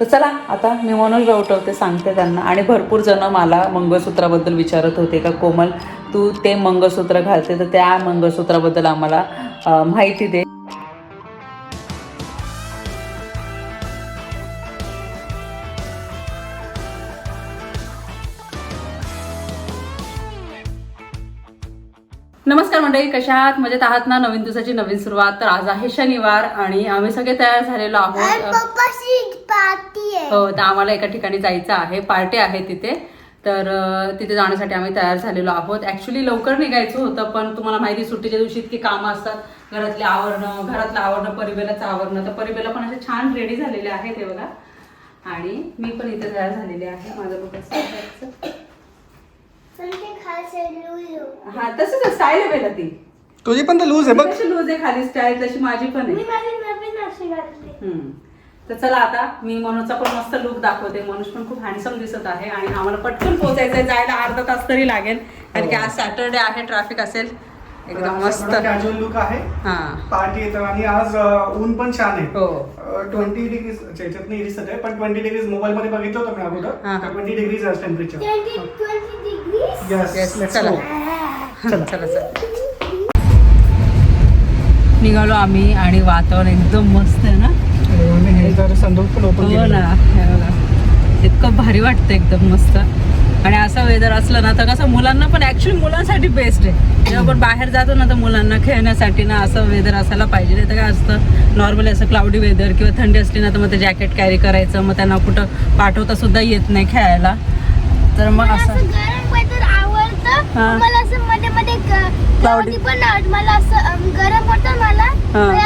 तर चला आता मी मनोज उठवते सांगते त्यांना. आणि भरपूर जण मला मंगळसूत्राबद्दल विचारत होते का कोमल तू ते मंगळसूत्र घालते तर त्या मंगळसूत्राबद्दल आम्हाला माहिती दे. मंडळी कशा आहात मजेत आहात ना? नवीन दिवसाची नवीन सुरुवात. तर आज आहे शनिवार आणि आम्ही सगळे तयार झालेलो आहोत. आहे. हो तर आम्हाला एका ठिकाणी जायचं आहे. पार्टी आहे तिथे. तर तिथे जाण्यासाठी आम्ही तयार झालेलो आहोत. ऍक्च्युली लवकर निघायचं होतं पण तुम्हाला माहिती आहे, सुट्टीच्या दिवशी इतकी कामं असतात. घरातले आवरणं घरातलं आवरणं परिबेलाचं आवरणं. तर परिबेला पण असे छान रेडी झालेले आहेत हे बघा. आणि मी पण इथे तयार झालेले आहे. माझं बघा सायकलचं. पण ते खायचं लुलू हा. तसंच स्टाईल आहे बेला ती. तुझी पण तर लूज आहे बघ. कशी लूज आहे खाली स्टाईल तशी माझी पण मी आहे माझी नवीन अशी घातली. हम्म. तर चला आता मी मनोजचा पण मस्त लुक दाखवते. मनोज पण खूप हँडसम दिसत आहे आणि आम्हाला पटकन पोहोचायचं आहे जायला अर्धा तास तरी लागेल. कारण की आज सॅटरडे आहे ट्रॅफिक असेल. एकदम मस्त. कॅज्युअल लुक आहे. हा. पार्टी येतं आणि आज अ, ऊन पण छान आहे. हो. ट्वेंटी डिग्रीज याच्यात नाही दिसत आहे पण ट्वेंटी डिग्रीज मोबाईल मध्ये बघितलं होतं मी हा, अगोदर हा. ट्वेंटी डिग्रीज आज temperature twenty twenty degrees Yes, yes चला. चला चला चला. निघालो आम्ही आणि वातावरण एकदम मस्त आहे ना? हे हो ना हे इतकं भारी वाटतं एकदम मस्त. आणि असा वेदर असलं ना तर कसं मुलांना पण ऍक्च्युली मुलांसाठी बेस्ट आहे. जेव्हा आपण बाहेर जातो ना तर मुलांना खेळण्यासाठी ना असं वेदर असायला पाहिजे. नाही तर काय असतं नॉर्मली असं क्लाउडी वेदर किंवा थंडी असली ना तर मग ते जॅकेट कॅरी करायचं मग त्यांना कुठं पाठवता सुद्धा येत नाही खेळायला. तर मग असं असं गरम वेदर आवडतं हा. मला असं मध्ये मध्ये पण. मला असं गरम होतं मला.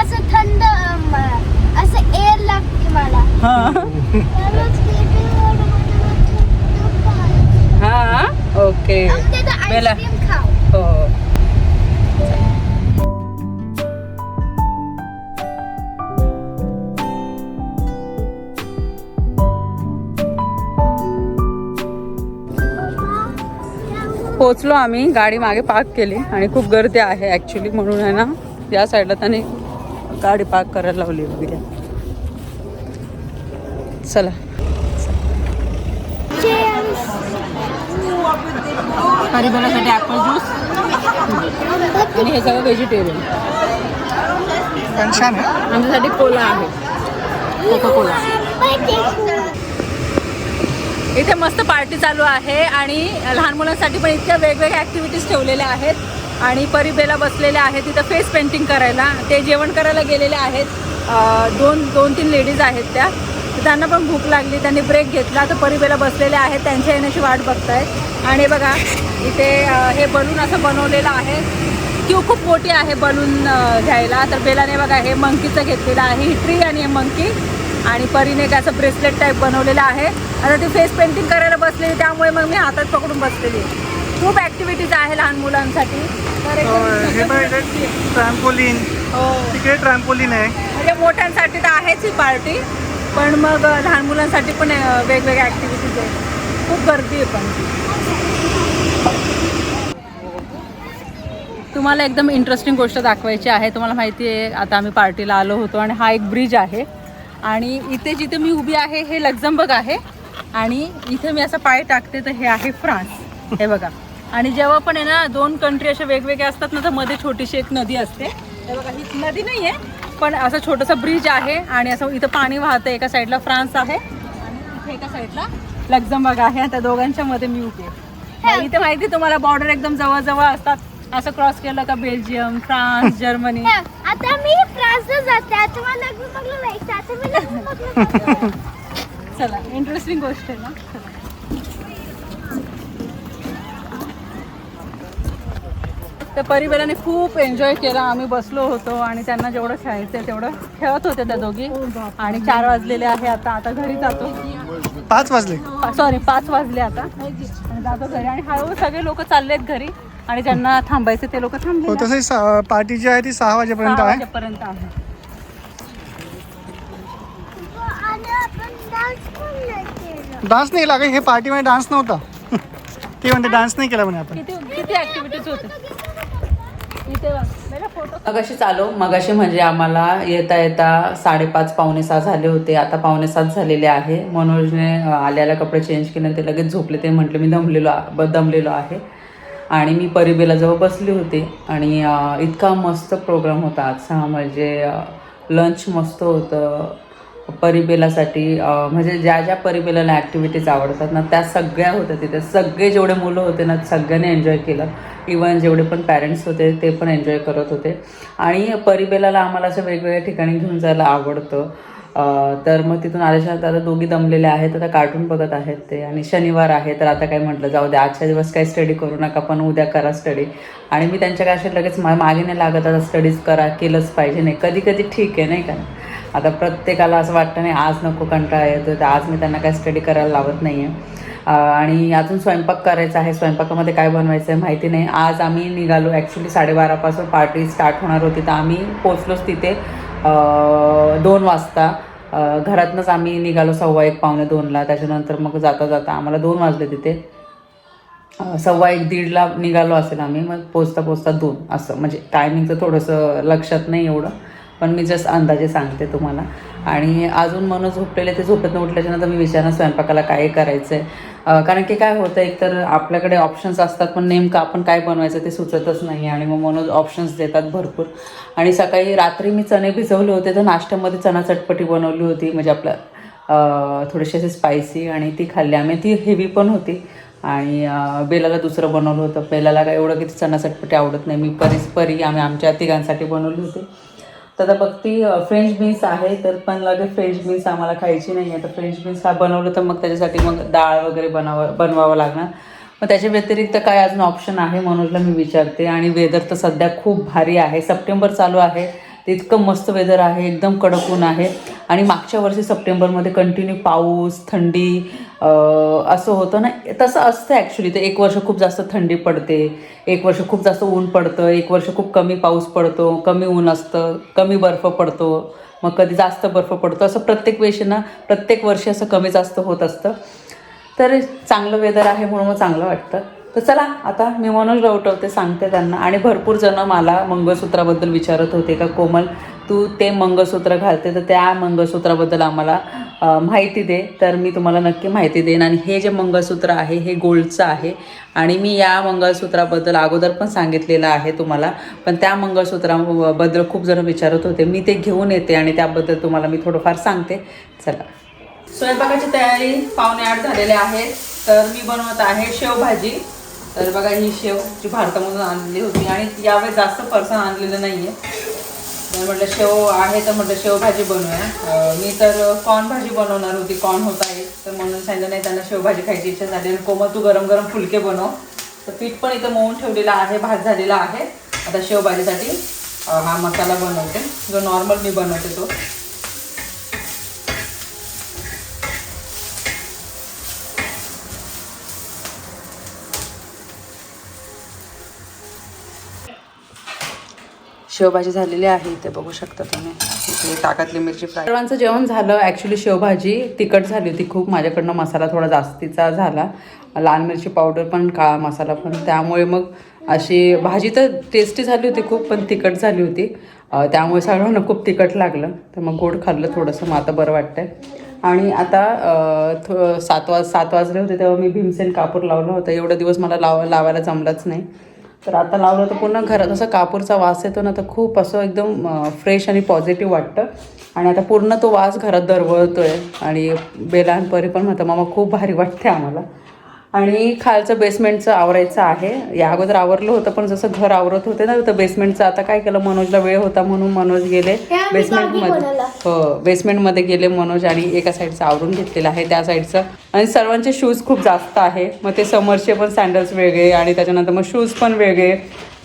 असं थंड असं एअर लागते मला. हां. हां ओके. बेला. हो. पोचलो आम्ही गाडी मागे पार्क केली आणि खूप गर्दी आहे ॲक्च्युली म्हणून आहे ना या साईडला त्याने गाडी पार्क करायला लावली वगैरे. चला. परिबलासाठी ॲपल ज्यूस आणि हे सगळं व्हेजिटेरियन आमच्यासाठी कोला आहे. कोका कोला इथे मस्त पार्टी चालू आहे आणि लहान मुलांसाठी पण इतक्या वेगवेगळ्या ॲक्टिव्हिटीज ठेवलेल्या आहेत. आणि परिबेला बसलेल्या आहेत तिथं फेस पेंटिंग करायला. ते जेवण करायला गेलेले आहेत. दोन दोन तीन लेडीज आहेत त्या. त्यांना पण भूक लागली त्यांनी ब्रेक घेतला. तर परिबेला बसलेले आहेत. त्यांच्या येण्याची वाट बघतायत. आणि बघा इथे हे बलून असं बनवलेलं आहे. क्यू खूप मोठी आहे बलून घ्यायला. तर बेलाने बघा हे मंकीचं घेतलेलं आहे. ही ट्री आणि हे मंकी आणि परीने काय असं ब्रेसलेट टाईप बनवलेलं आहे. आता ती फेस पेंटिंग करायला बसलेली त्यामुळे मग मी हातात पकडून बसलेली. खूप ॲक्टिव्हिटीज आहे लहान मुलांसाठी. तर हे ट्रॅम्पोलिन हो तिकडे ट्रॅम्पोलिन आहे. म्हणजे मोठ्यांसाठी तर आहेच ही पार्टी पण मग लहान मुलांसाठी पण वेगवेगळ्या ॲक्टिव्हिटीज आहे खूप गर्दी आहे पण. तुम्हाला एकदम इंटरेस्टिंग गोष्ट दाखवायची आहे. तुम्हाला माहिती आहे आता आम्ही पार्टीला आलो होतो आणि हा एक ब्रिज आहे. आणि इथे जिथे मी उभी आहे हे लक्झमबर्ग आहे. आणि इथे मी असं पाय टाकते तर हे आहे फ्रान्स. हे बघा. आणि जेव्हा पण आहे ना दोन कंट्री असे वेगवेगळे असतात ना तर मध्ये छोटीशी एक नदी असते. हे बघा ही नदी नाही आहे पण असं छोटंसं ब्रिज आहे आणि असं इथं पाणी वाहतं एका साईडला फ्रान्स आहे आणि इथे एका साईडला लक्झमबर्ग आहे. त्या दोघांच्या मध्ये मी उभी आहे. इथे माहिती तुम्हाला बॉर्डर एकदम जवळ जवळ असतात. असं क्रॉस केलं का बेल्जियम फ्रान्स जर्मनी आता मी फ्रान्सला जाते. आता मला चला इंटरेस्टिंग गोष्ट आहे ना. त्या परिवाराने खूप एन्जॉय केला. आम्ही बसलो होतो आणि त्यांना जेवढं खेळायचं तेवढं खेळत होते त्या दोघी. आणि चार वाजलेले आहे आता. आता घरी जातो. पाच वाजले. सॉरी पाच वाजले आता. आणि जातो घरी. आणि हळूहळू सगळे लोक चाललेत घरी. आणि ज्यांना थांबायचे ते लोक हो थांबले पार्टी जी आहे ती सहा वाजेपर्यंत आहे. डान्स नाही लागेल हे पार्टीमध्ये डान्स नव्हता. ते म्हणते डान्स नाही केला म्हणे आपण. किती किती ऍक्टिव्हिटीज होते? इथे बघ. बेटा, मग अशी चालू मग अशी म्हणजे आम्हाला येता येता साडेपाच पावणे सहा झाले होते. आता पावणे सात झालेले आहे. मनोजने आल्याला कपडे चेंज केले ते लगेच झोपले. ते म्हटले मी दमलेलो आ- दमलेलो आहे. आणि मी परिबेला जवळ बसली होते. आणि अं, इतका मस्त प्रोग्राम होता आजचा म्हणजे लंच मस्त होतं. परिबेलासाठी म्हणजे ज्या ज्या परिबेलाला ॲक्टिव्हिटीज आवडतात ना त्या सगळ्या होत्या तिथे. सगळे जेवढे मुलं होते ना सगळ्यांनी एन्जॉय केलं. इवन जेवढे पण पॅरेंट्स होते ते पण एन्जॉय करत होते. आणि परिबेलाला आम्हाला असं वेगवेगळ्या ठिकाणी घेऊन जायला आवडतं. तर मग तिथून आल्याच्यानंतर आता दोघी दमलेले आहेत. आता कार्टून बघत आहेत ते. आणि शनिवार आहे तर आता काय म्हटलं जाऊ द्या आजच्या दिवस काही स्टडी करू नका पण उद्या करा स्टडी आणि मी त्यांच्या काय असे लगेच मा मागे नाही लागत आता स्टडीज करा केलंच पाहिजे. नाही कधी कधी ठीक आहे नाही का? आता प्रत्येकाला असं वाटतं नाही आज नको कंटाळा येतो तर आज मी त्यांना काय स्टडी करायला लावत नाही आहे आणि अजून स्वयंपाक करायचा आहे स्वयंपाकामध्ये काय बनवायचं आहे माहिती नाही. आज आम्ही निघालो ॲक्च्युली साडेबारापासून पार्टी स्टार्ट होणार होती तर आम्ही पोचलोच तिथे दोन वाजता. घरातनंच आम्ही निघालो सव्वा एक पावणे दोनला. त्याच्यानंतर मग जाता जाता आम्हाला दोन वाजले तिथे. सव्वा एक दीडला निघालो असेल आम्ही मग पोचता पोचता दोन असं. म्हणजे टायमिंगचं थोडंसं लक्षात नाही एवढं. पण मी जस्ट अंदाजे सांगते तुम्हाला. आणि अजून मनोज झोपलेले ते झोपेतनं उठल्याच्यानंतर मी विचारणार स्वयंपाकाला काय करायचं आहे कारण की काय होतं एक तर आपल्याकडे ऑप्शन्स असतात पण नेमकं आपण काय बनवायचं ते सुचतच नाही आणि मग मनोज ऑप्शन्स देतात भरपूर. आणि सकाळी रात्री मी चणे भिजवले होते तर नाश्त्यामध्ये चणा चटपटी बनवली होती म्हणजे आपलं थोडीशी थोडेसे असे स्पायसी आणि ती खाल्ली. आम्ही ती हेवी पण होती आणि बेलाला दुसरं बनवलं होतं. बेलाला काय एवढं किती चणा चटपटी आवडत नाही. मी परीस परी आम्ही आमच्या तिघांसाठी बनवली होती. तर आता बघती फ्रेंच बीन्स आहे तर पण लगेच फ्रेंच बीन्स आम्हाला खायची नाही आहे तर फ्रेंच बीन्स हा बनवलं तर मग त्याच्यासाठी मग डाळ वगैरे बनावं बनवावं लागणार. मग त्याच्या व्यतिरिक्त काय अजून ऑप्शन आहे? मनोजला मी विचारते. आणि वेदर तर सध्या खूप भारी आहे. सप्टेंबर चालू आहे. ते इतकं मस्त वेदर आहे एकदम कडक ऊन आहे. आणि मागच्या वर्षी सप्टेंबरमध्ये कंटिन्यू पाऊस थंडी असं होतं ना तसं असतं ॲक्च्युली तर एक वर्ष खूप जास्त थंडी पडते एक वर्ष खूप जास्त ऊन पडतं एक वर्ष खूप कमी पाऊस पडतो कमी ऊन असतं कमी बर्फ पडतो मग कधी जास्त बर्फ पडतो. असं प्रत्येक वेळेशी ना प्रत्येक वर्षी असं कमी जास्त होत असतं. तर चांगलं वेदर आहे म्हणून मग चांगलं वाटतं. तर चला आता मी मनोज उठवते सांगते त्यांना. आणि भरपूर जण मला मंगळसूत्राबद्दल विचारत होते का कोमल तू ते मंगळसूत्र घालते तर त्या मंगळसूत्राबद्दल आम्हाला माहिती दे. तर मी तुम्हाला नक्की माहिती देईन. आणि हे जे मंगळसूत्र आहे हे गोल्डचं आहे. आणि मी या मंगळसूत्राबद्दल अगोदर पण सांगितलेलं आहे तुम्हाला. पण त्या मंगळसूत्राबद्दल खूप जण विचारत होते. मी ते घेऊन येते आणि त्याबद्दल तुम्हाला मी थोडंफार सांगते. चला. स्वयंपाकाची तयारी पावणे आठ झालेले आहेत. तर मी बनवत आहे शेवभाजी. तर बघा ही शेव जी भारतामधून आणलेली होती आणि यावेळेस जास्त पर्सन आणलेलं नाही आहे तर म्हटलं शेव आहे तर म्हटलं शेवभाजी बनवूया. मी तर कॉर्न भाजी बनवणार होती कॉर्न होत आहे तर म्हणून सांगितलं नाही त्यांना शेवभाजी खायची इच्छा झाली आणि कोमल तू गरम गरम फुलके बनव. तर पीठ पण इथं मऊन ठेवलेलं आहे भात झालेला आहे. आता शेवभाजीसाठी हा मसाला बनवते. जो नॉर्मल मी बनवते तो. शेवभाजी झालेली आहे इथे बघू शकता तुम्ही. इथे ताकातली मिरची फ्राय. सर्वांचं जेवण झालं. ॲक्च्युली शेवभाजी तिखट झाली होती खूप. माझ्याकडनं मसाला थोडा जास्तीचा झाला. लाल मिरची पावडर पण काळा मसाला पण. त्यामुळे मग अशी भाजी तर टेस्टी झाली होती खूप पण तिखट झाली होती. त्यामुळे सर्वांना खूप तिखट लागलं. तर मग गोड खाल्लं थोडंसं. मग आता बरं वाटतंय. आणि आता थो सात वाज सात वाजले होते तेव्हा मी भीमसेन कापूर लावलं होतं. एवढं दिवस मला लाव लावायला जमलंच नाही. तर आता लावलं तर पूर्ण घरात असं कापूरचा वास येतो ना तर खूप असं एकदम फ्रेश आणि पॉझिटिव्ह वाटतं. आणि आता पूर्ण तो वास घरात दरवळतो आहे आणि बेलांपरी पण म्हणतं मामा खूप भारी वाटते आम्हाला. आणि खालचं बेसमेंटचं आवरायचं आहे. या अगोदर आवरलं होतं पण जसं घर आवरत होते ना तर बेसमेंटचं आता काय केलं? मनोजला वेळ होता म्हणून मनोज गेले. बेसमेंटमध्ये. हो बेसमेंटमध्ये गेले मनोज आणि एका साईडचं आवरून घेतलेलं आहे. त्या साईडचं आणि सर्वांचे शूज खूप जास्त आहे. मग ते समरचे पण सँडल्स वेगळे आणि त्याच्यानंतर मग शूज पण वेगळे.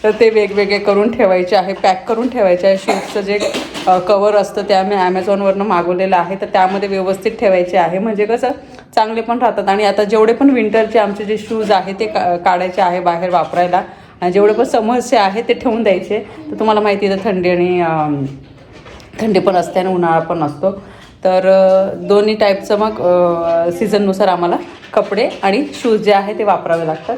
तर ते वेगवेगळे करून ठेवायचे आहे. पॅक करून ठेवायचे आहे. शूजचं जे कवर असतं ते आम्ही ॲमेझॉनवरनं मागवलेलं आहे. तर त्यामध्ये व्यवस्थित ठेवायचे आहे. म्हणजे कसं चांगले पण राहतात. आणि आता जेवढे पण विंटरचे आमचे जे शूज आहे ते का काढायचे आहे बाहेर वापरायला आणि जेवढे पण समस्या आहे ते ठेवून द्यायचे. तर तुम्हाला माहिती आहे तर थंडी आणि थंडी पण असते आणि उन्हाळा पण असतो. तर दोन्ही टाईपचं मग सीझननुसार आम्हाला कपडे आणि शूज जे आहे ते वापरावे लागतात.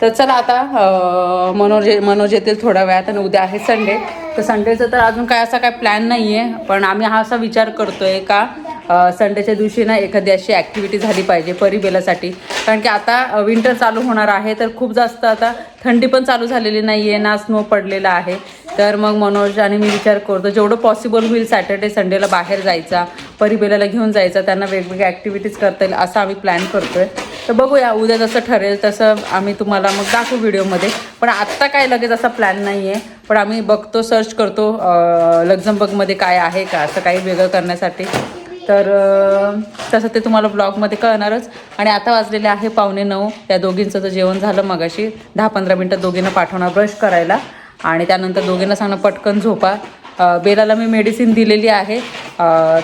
तर चला आता मनोज मनोज येतील थोड्या वेळात आणि उद्या आहे संडे. तर संडेचं तर अजून काय असा काय प्लॅन नाही आहे पण आम्ही हा असा विचार करतो आहे का संडेच्या दिवशी ना एखादी अशी ॲक्टिव्हिटी झाली पाहिजे परिबेलासाठी कारण की आता विंटर चालू होणार आहे तर खूप जास्त आता थंडी पण चालू झालेली नाही आहे ना स्नो पडलेला आहे. तर मग मनोज आणि मी विचार करतो जेवढं पॉसिबल होईल सॅटर्डे संडेला बाहेर जायचा परिबेलाला घेऊन जायचा त्यांना वेगवेगळ्या ॲक्टिव्हिटीज करता येईल असा आम्ही प्लॅन करतो आहे तर बघूया उद्या जसं ठरेल तसं आम्ही तुम्हाला मग दाखवू व्हिडिओमध्ये. पण आत्ता काय लगेच असा प्लॅन नाही आहे पण आम्ही बघतो सर्च करतो अं, लक्झमबर्गमध्ये काय आहे का असं काही वेगळं करण्यासाठी. तर तसं ते तुम्हाला ब्लॉगमध्ये कळणारच. आणि आता वाजलेले आहे पावणे नऊ. त्या दोघींचं तर जेवण झालं मगाशी. दहा पंधरा मिनटं दोघींना पाठवणार ब्रश करायला. आणि त्यानंतर दोघींना सांगणं पटकन झोपा. बेलाला मी मेडिसिन दिलेली आहे.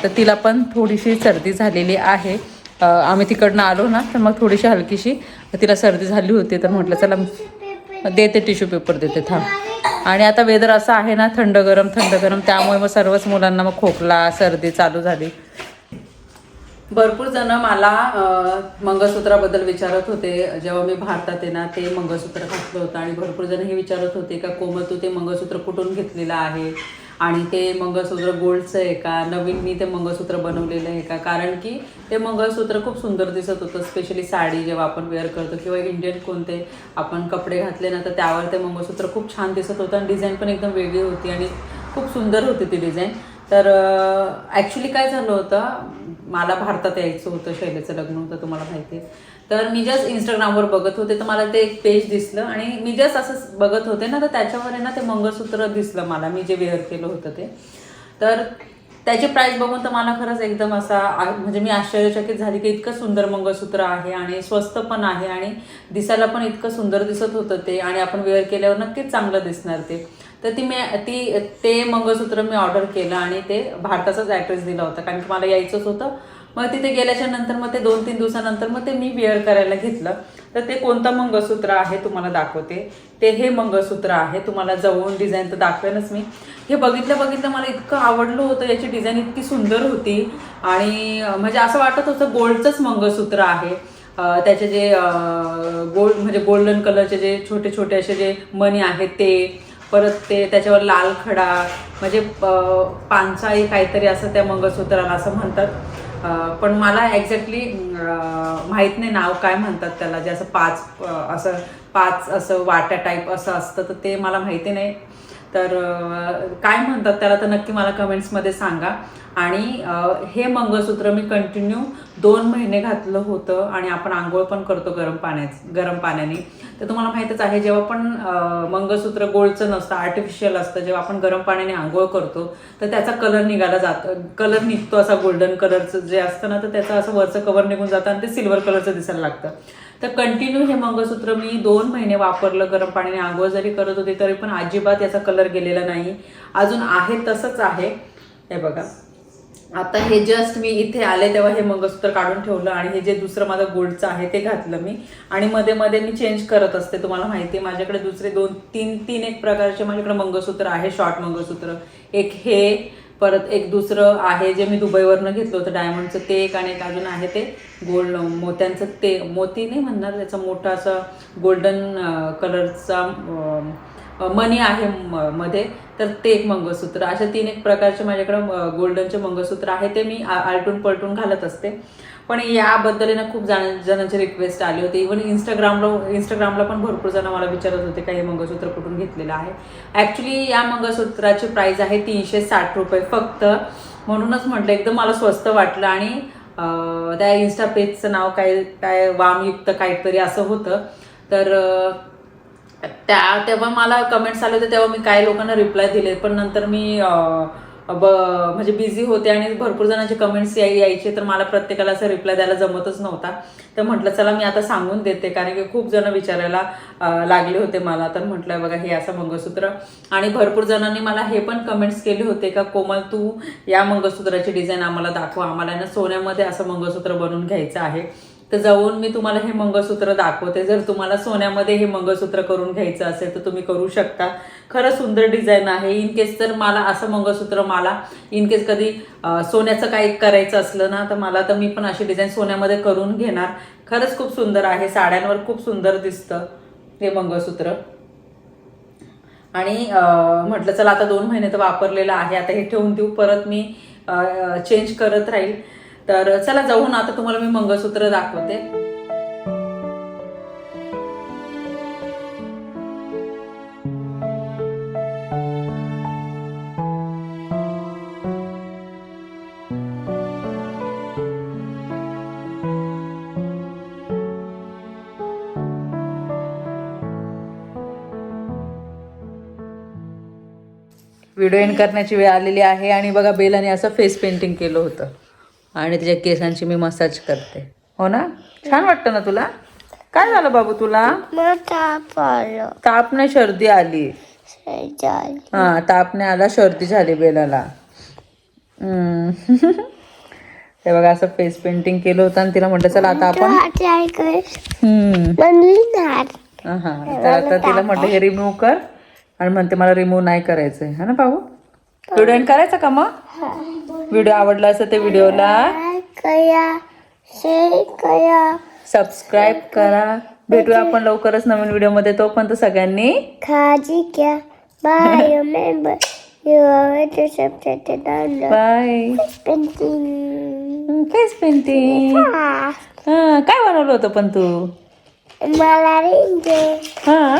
तर तिला पण थोडीशी सर्दी झालेली आहे. आम्ही तिकडनं आलो ना तर मग थोडीशी हलकीशी. तिला सर्दी झाली होती तर म्हटलं चला देते टिश्यू पेपर देते थांब. आणि आता वेदर असं आहे ना थंड गरम थंड गरम. त्यामुळे मग सर्वच मुलांना मग खोकला सर्दी चालू झाली. भरपूर जण मला मंगळसूत्राबद्दल विचारत होते. जेव्हा मी भारतात आहे ना ते मंगळसूत्र घातलं होतं आणि भरपूर जण हे विचारत होते का कोमल तू ते मंगळसूत्र कुठून घेतलेलं आहे? आणि ते मंगळसूत्र गोल्डचं आहे का? नवीन मी ते मंगळसूत्र बनवलेलं आहे का? कारण की ते मंगळसूत्र खूप सुंदर दिसत होतं स्पेशली साडी जेव्हा आपण वेअर करतो किंवा इंडियन कोणते आपण कपडे घातले ना तर त्यावर ते मंगळसूत्र खूप छान दिसत होतं आणि डिझाईन पण एकदम वेगळी होती आणि खूप सुंदर होती ती डिझाईन तर ॲक्च्युली काय झालं होतं मला भारतात यायचं होतं शैलेचं लग्न होतं तुम्हाला माहिती आहे. तर मी जस्ट इंस्टाग्रामवर बघत होते तर मला ते एक पेज दिसलं. आणि मी जस्ट असं बघत होते ना तर त्याच्यावर आहे ना ते मंगळसूत्र दिसलं मला मी जे वेअर केलं होतं ते. तर त्याची प्राईस बघून तर मला खरंच एकदम असा म्हणजे मी आश्चर्यचकित झाली की इतकं सुंदर मंगळसूत्र आहे आणि स्वस्त पण आहे आणि दिसायला पण इतकं सुंदर दिसत होतं ते आणि आपण वेअर केल्यावर नक्कीच चांगलं दिसणार ते. तर ती मी ती ते मंगळसूत्र मी ऑर्डर केलं आणि ते भारताचाच ॲड्रेस दिला होता. कारण की मला यायचंच होतं. मग तिथे गेल्याच्यानंतर मग ते दोन तीन दिवसानंतर मग ते मी वेअर करायला घेतलं. तर ते कोणतं मंगळसूत्र आहे तुम्हाला दाखवते. ते हे मंगळसूत्र आहे. तुम्हाला जवळून डिझाईन तर दाखवेनच मी. हे बघितलं बघितलं मला इतकं आवडलं होतं. याची डिझाईन इतकी सुंदर होती. आणि म्हणजे असं वाटत होतं गोल्डचंच मंगळसूत्र आहे. त्याचे जे गोल्ड म्हणजे गोल्डन कलरचे जे छोटे छोटे असे जे मणी आहेत ते परत ते त्याच्यावर लाल खडा म्हणजे पानसाई काहीतरी असं त्या मंगळसूत्राला असं म्हणतात. पण मला एक्झॅक्टली माहीत नाही नाव काय म्हणतात त्याला. जे असं पाच असं पाच असं वाट्या टाईप असं असतं तर ते मला माहिती नाही. तर काय म्हणतात त्याला तर नक्की मला कमेंट्समध्ये सांगा. आणि हे मंगळसूत्र मी कंटिन्यू दोन महिने घातलं होतं आणि आपण आंघोळ पण करतो गरम पाण्यात गरम पाण्याने. तर तुम्हाला माहीतच आहे जेव्हा पण मंगळसूत्र गोल्डचं नसतं आर्टिफिशियल असतं जेव्हा आपण गरम पाण्याने आंघोळ करतो तर त्याचा कलर निघाला जातो कलर निघतो असा गोल्डन कलरचं जे असतं ना तर त्याचं असं वरचं कवर निघून जातं आणि ते सिल्वर कलरचं दिसायला लागतं. तर कंटिन्यू हे मंगळसूत्र मी दोन महिने वापरलं गरम पाण्याने आंघोळ जरी करत होते तरी पण अजिबात याचा कलर गेलेला नाही. अजून आहे तसंच आहे. हे बघा. आता हे जस्ट मी इथे आले तेव्हा हे मंगळसूत्र काढून ठेवलं आणि हे जे दुसरं माझं गोल्डचं आहे ते घातलं मी. आणि मध्ये मध्ये मी चेंज करत असते तुम्हाला माहिती आहे. माझ्याकडे दुसरे दोन तीन तीन एक प्रकारचे माझ्याकडे मंगळसूत्र आहे शॉर्ट मंगळसूत्र. एक हे परत एक दुसरं आहे जे मी दुबईवरनं घेतलं होतं डायमंडचं ते एक आणि एक अजून आहे ते गोल्ड मोत्यांचं ते मोती नाही म्हणणार त्याचा मोठा असा गोल्डन कलरचा मनी आहे म- मध्ये. तर ते एक मंगळसूत्र अशा तीन एक प्रकारचे माझ्याकडं गोल्डनचे मंगळसूत्र आहे ते मी आ- आलटून पलटून घालत असते. पण याबद्दल ना खूप जण जणांची रिक्वेस्ट आली होती. इव्हन इंस्टाग्रामला इंस्टाग्रामला पण भरपूर जण मला विचारत होते का हे मंगळसूत्र कुठून घेतलेलं आहे. ॲक्च्युली या मंगळसूत्राची प्राईज आहे तीनशे साठ रुपये फक्त. म्हणूनच म्हटलं एकदम मला स्वस्त वाटलं आणि त्या इन्स्टा पेजचं नाव काय काय वामयुक्त काहीतरी असं होतं. तर त्या तेव्हा मला कमेंट्स आले होते तेव्हा मी काही लोकांना रिप्लाय दिले. पण नंतर मी ब म्हणजे बिझी होते आणि भरपूर जणांचे कमेंट्स यायचे तर मला प्रत्येकाला असं रिप्लाय द्यायला जमतच नव्हता. तर म्हटलं चला मी आता सांगून देते. कारण की खूप जण विचारायला लागले होते मला. तर म्हटलं बघा हे असं मंगळसूत्र. आणि भरपूर जणांनी मला हे पण कमेंट्स केले होते का कोमल तू या मंगळसूत्राची डिझाईन आम्हाला दाखवा. आम्हाला ना सोन्यामध्ये असं मंगळसूत्र बनवून घ्यायचं आहे. तर जाऊन मी तुम्हाला हे मंगळसूत्र दाखवते. जर तुम्हाला सोन्यामध्ये हे मंगळसूत्र करून घ्यायचं असेल तर तुम्ही करू शकता. खरं सुंदर डिझाईन आहे. इन केस तर मला असं मंगळसूत्र मला इन केस कधी सोन्याचं काही करायचं असलं ना तर मला तर मी पण अशी डिझाईन सोन्यामध्ये करून घेणार. खरंच खूप सुंदर आहे. साड्यांवर खूप सुंदर दिसतं हे मंगळसूत्र. आणि म्हटलं चला आता दोन महिने तर वापरलेलं आहे. आता हे ठेवून देऊ. परत मी चेंज करत राहील. तर चला जाऊन आता तुम्हाला मी मंगळसूत्र दाखवते. व्हिडिओ एंड करण्याची वेळ आलेली आहे आणि बघा बेलाने असं फेस पेंटिंग केलं होतं. आणि त्याच्या केसांची मी मसाज करते. हो ना? छान वाटतं ना तुला? काय झालं बाबू तुला? तापने सर्दी आली. हा तापने आला सर्दी झाली बेलाला. हे बघा असं फेस पेंटिंग केलं होतं आणि तिला म्हटलं चला आता आपण हा तर आता तिला म्हटलं हे रिमूव्ह कर. आणि म्हणते मला रिमूव्ह नाही करायचंय. है ना भाऊ व्हिडिओ एंड करायचा का मग? व्हिडिओ आवडला असेल तर व्हिडिओला कया कया सबस्क्राईब करा. भेटूया आपण लवकरच नवीन व्हिडिओमध्ये तोपर्यंत सगळ्यांनी काळजी घ्या. Bye remember you are to subscribe down bye painting हा काय बनवलं होतं पण तू? मला रिंगे हा?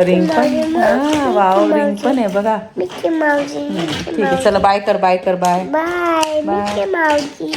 रिंग पण? हा वाव रिंग पण आहे बघा. ठीक आहे चला बाय कर बाय कर बाय बाय माऊजी